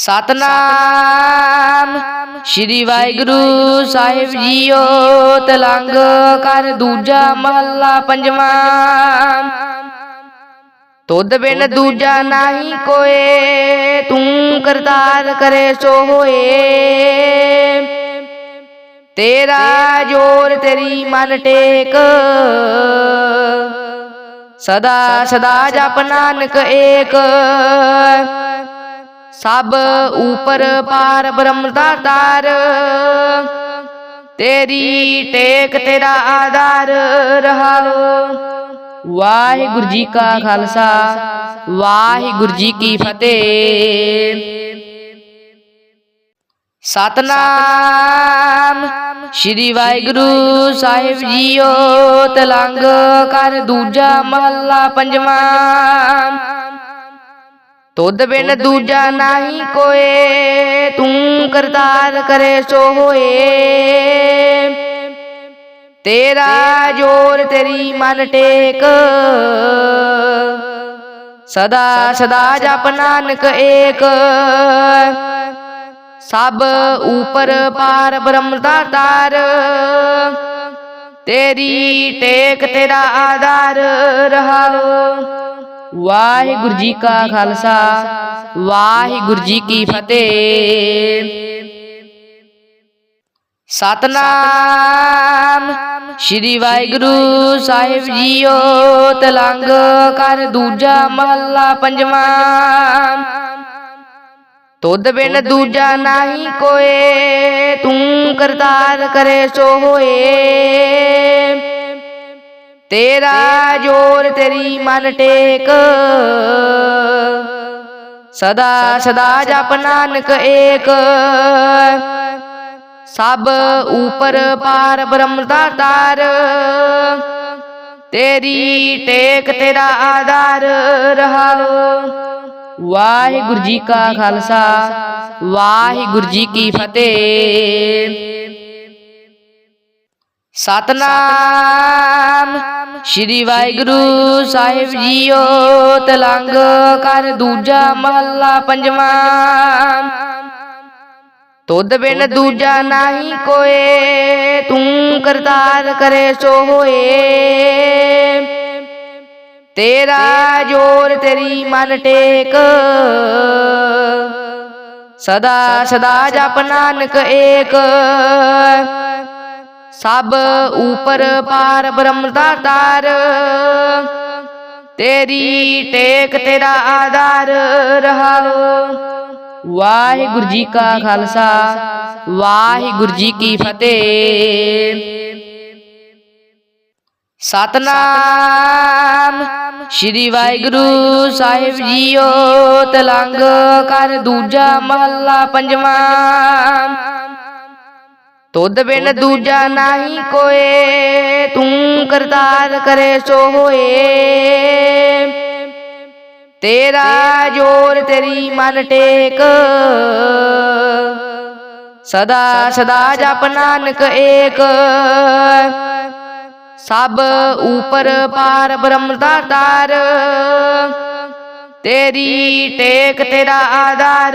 Satnam. Shri Waheguru Sahib JIO Tilang ਕਰ ਦੂਜਾ ਮਹੱਲਾ ਪੰਜਵਾਂ। ਤੁਧ ਬਿਨ ਦੂਜਾ ਨਹੀਂ ਕੋਏ ਤੂੰ ਕਰਤਾਰ ਕਰੇ ਸੋ ਹੋਏ। ਤੇਰਾ ਜੋਰ ਤੇਰੀ ਮਨ ਟੇਕ। ਸਦਾ ਸਦਾ ਜਪ ਨਾਨਕ ਏਕ। ਸਭ ਉਪਰ ਪਾਰ ਬ੍ਰਹਮ ਦਾ ਤਾਰ। ਤੇਰੀ ਟੇਕ ਤੇਰਾ ਆਧਾਰ ਰਹਾਓ ਵਾਹਿਗੁਰੂ ਜੀ ਕਾ ਖਾਲਸਾ, ਵਾਹਿਗੁਰੂ ਜੀ ਕੀ ਫਤਿਹ। ਸਤਨਾਮ ਸ਼੍ਰੀ ਵਾਹਿਗੁਰੂ ਸਾਹਿਬ ਜੀਓ। ਤਲੰਗ ਕਰ ਦੂਜਾ ਮਹੱਲਾ ਪੰਜਵਾਂ। ਤੁਧ ਬਿਨ ਦੂਜਾ ਨਹੀਂ ਕੋਏ ਤੂੰ ਕਰਤਾਰ ਕਰੇ ਸੋ ਹੋਏ। ਤੇਰਾ ਜੋਰ ਤੇਰੀ ਮਨ ਟੇਕ। ਸਦਾ ਸਦਾ ਜਪ ਨਾਨਕ ਏਕ। ਸਭ ਉਪਰ ਪਾਰ ਬ੍ਰਹਮ ਦਾ ਤਾਰ। ਤੇਰੀ। ਟੇਕ ਤੇਰਾ ਆਧਾਰ ਰਹਾਓ ਵਾਹਿਗੁਰੂ ਜੀ ਕਾ ਖਾਲਸਾ ਵਾਹਿਗੁਰੂ ਜੀ ਕੀ ਫਤਿਹ। ਸਤਨਾਮ ਸ਼੍ਰੀ ਵਾਹਿਗੁਰੂ ਸਾਹਿਬ ਜੀਓ ਤਲੰਗ ਕਰ ਦੂਜਾ ਮਹੱਲਾ ਪੰਜਵਾਂ। ਤੁਧ ਬਿਨ ਦੂਜਾ ਨਹੀਂ ਕੋਏ ਤੂੰ ਕਰਤਾਰ ਕਰੇ ਸੋ ਹੋਏ। ਤੇਰਾ ਜੋਰ ਤੇਰੀ ਮਨ ਟੇਕ। ਸਦਾ ਸਦਾ ਜਪ ਨਾਨਕ ਏਕ। ਸਭ ਉਪਰ ਪਾਰ ਬ੍ਰਹਮ ਦਾ ਤਾਰ ਤੇਰੀ ਟੇਕ ਤੇਰਾ ਆਧਾਰ ਰਹਾਓ ਵਾਹਿਗੁਰੂ ਜੀ ਕਾ ਖਾਲਸਾ ਵਾਹਿਗੁਰੂ ਜੀ ਕੀ ਫਤਿਹ। ਸਤਨਾਮ। ਸ਼੍ਰੀ ਵਾਹਿਗੁਰੂ ਸਾਹਿਬ ਜੀਓ ਤਲੰਗ ਕਰ ਦੂਜਾ ਮਹੱਲਾ ਪੰਜਵਾਂ। ਤੁਧ ਬਿਨ ਦੂਜਾ ਨਹੀਂ ਕੋਏ ਤੂੰ ਕਰਤਾਰ ਕਰੇ ਸੋ ਹੋਏ ਤੇਰਾ ਜੋਰ ਤੇਰੀ ਮਨ ਟੇਕ। ਸਦਾ ਸਦਾ ਜਪ ਨਾਨਕ ਏਕ। ਸਭ ਉਪਰ ਪਾਰ ਬ੍ਰਹਮ ਦਾ ਤਾਰ ਤੇਰੀ ਟੇਕ ਤੇਰਾ ਆਧਾਰ ਰਹਾਓ ਵਾਹਿਗੁਰੂ ਜੀ ਕਾ ਖਾਲਸਾ, ਵਾਹਿਗੁਰੂ ਜੀ ਕੀ ਫਤਿਹ। ਸਤਨਾਮ ਸ਼੍ਰੀ ਵਾਹਿਗੁਰੂ ਸਾਹਿਬ ਜੀਓ, ਤਲੰਗ ਕਰ ਦੂਜਾ ਮਹੱਲਾ ਪੰਜਵਾਂ। ਤੁਧ ਬਿਨ ਦੂਜਾ ਨਹੀਂ ਕੋਏ ਤੂੰ ਕਰਤਾਰ ਕਰੇ ਸੋ ਹੋਏ। ਤੇਰਾ ਜੋਰ ਤੇਰੀ ਮਨ ਟੇਕ। ਸਦਾ ਸਦਾ ਜਪ ਨਾਨਕ ਏਕ। ਸਭ ਉਪਰ ਪਾਰ ਬ੍ਰਹਮ ਦਾ ਤਾਰ। ਤੇਰੀ। ਟੇਕ ਤੇਰਾ ਆਧਾਰ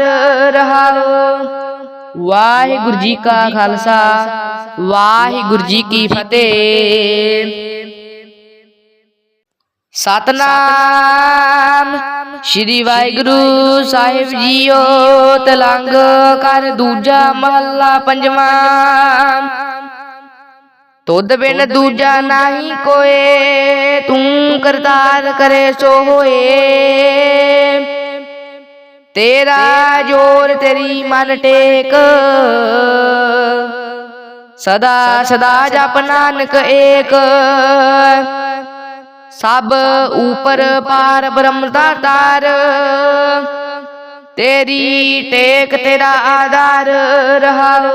ਰਹਾਓ ਵਾਹਿਗੁਰੂ ਜੀ ਕਾ ਖਾਲਸਾ ਵਾਹਿਗੁਰੂ ਜੀ ਕੀ ਫਤਿਹ। ਸਤਨਾਮ ਸ਼੍ਰੀ ਵਾਹਿਗੁਰੂ ਸਾਹਿਬ ਜੀਓ ਤਲੰਗ ਕਰ ਦੂਜਾ ਮਹੱਲਾ ਪੰਜਵਾਂ। ਤੁਧ ਬਿਨ ਦੂਜਾ ਨਹੀਂ ਕੋਏ ਤੂੰ ਕਰਤਾਰ ਕਰੇ ਸੋ ਹੋਏ। ਤੇਰਾ ਜੋਰ ਤੇਰੀ ਮਨ ਟੇਕ। ਸਦਾ ਸਦਾ ਜਪ ਨਾਨਕ ਏਕ। ਸਭ ਉਪਰ ਪਾਰ ਬ੍ਰਹਮ ਦਾ ਤਾਰ ਤੇਰੀ ਟੇਕ ਤੇਰਾ ਆਧਾਰ ਰਹਾਓ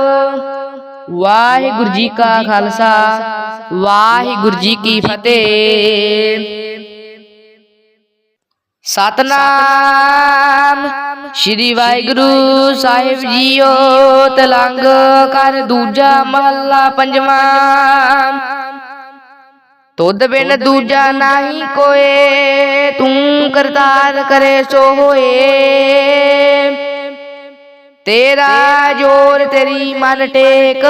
ਵਾਹਿਗੁਰੂ ਜੀ ਕਾ ਖਾਲਸਾ ਵਾਹਿਗੁਰੂ ਜੀ ਕੀ ਫਤਿਹ। ਸਤਨਾਮ। ਸ਼੍ਰੀ ਵਾਹਿਗੁਰੂ ਸਾਹਿਬ ਜੀਓ ਤਲੰਗ ਕਰ ਦੂਜਾ ਮਹੱਲਾ ਪੰਜਵਾਂ। ਤੁਧ ਬਿਨ ਦੂਜਾ ਨਹੀਂ ਕੋਏ ਤੂੰ ਕਰਤਾਰ ਕਰੇ ਸੋ ਹੋਏ। ਤੇਰਾ ਜੋਰ ਤੇਰੀ ਮਨ ਟੇਕ।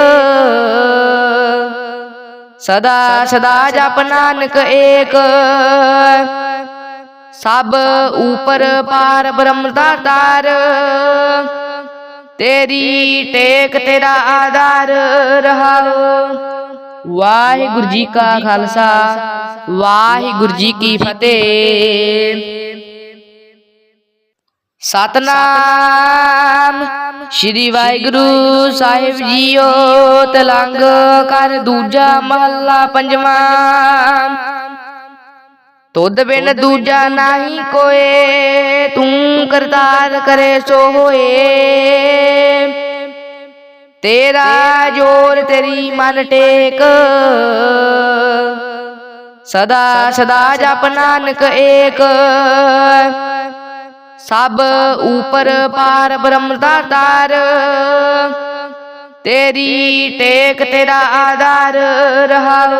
ਸਦਾ ਸਦਾ ਜਪ ਨਾਨਕ ਏਕ। ਸਭ ਉਪਰ ਪਾਰ ਬ੍ਰਹਮ ਦਾ ਤਾਰ ਤੇਰੀ ਟੇਕ ਤੇਰਾ ਆਧਾਰ ਰਹਾਓ ਵਾਹਿਗੁਰੂ ਜੀ ਕਾ ਖਾਲਸਾ, ਵਾਹਿਗੁਰੂ ਜੀ ਕੀ ਫਤਿਹ। ਸਤਨਾਮ, ਸ਼੍ਰੀ ਵਾਹਿਗੁਰੂ ਸਾਹਿਬ ਜੀਓ, ਤਲੰਗ ਕਰ ਦੂਜਾ ਮਹੱਲਾ ਪੰਜਵਾਂ। ਤੁਧ ਬਿਨ ਦੂਜਾ ਨਹੀਂ ਕੋਏ ਤੂੰ ਕਰਤਾਰ ਕਰੇ ਸੋ ਹੋਏ। ਤੇਰਾ ਜੋਰ ਤੇਰੀ ਮਨ ਟੇਕ। ਸਦਾ ਸਦਾ ਜਪ ਨਾਨਕ ਏਕ। ਸਭ ਉਪਰ ਪਾਰ ਬ੍ਰਹਮ ਦਾ ਤਾਰ। ਤੇਰੀ। ਟੇਕ ਤੇਰਾ ਆਧਾਰ ਰਹਾਓ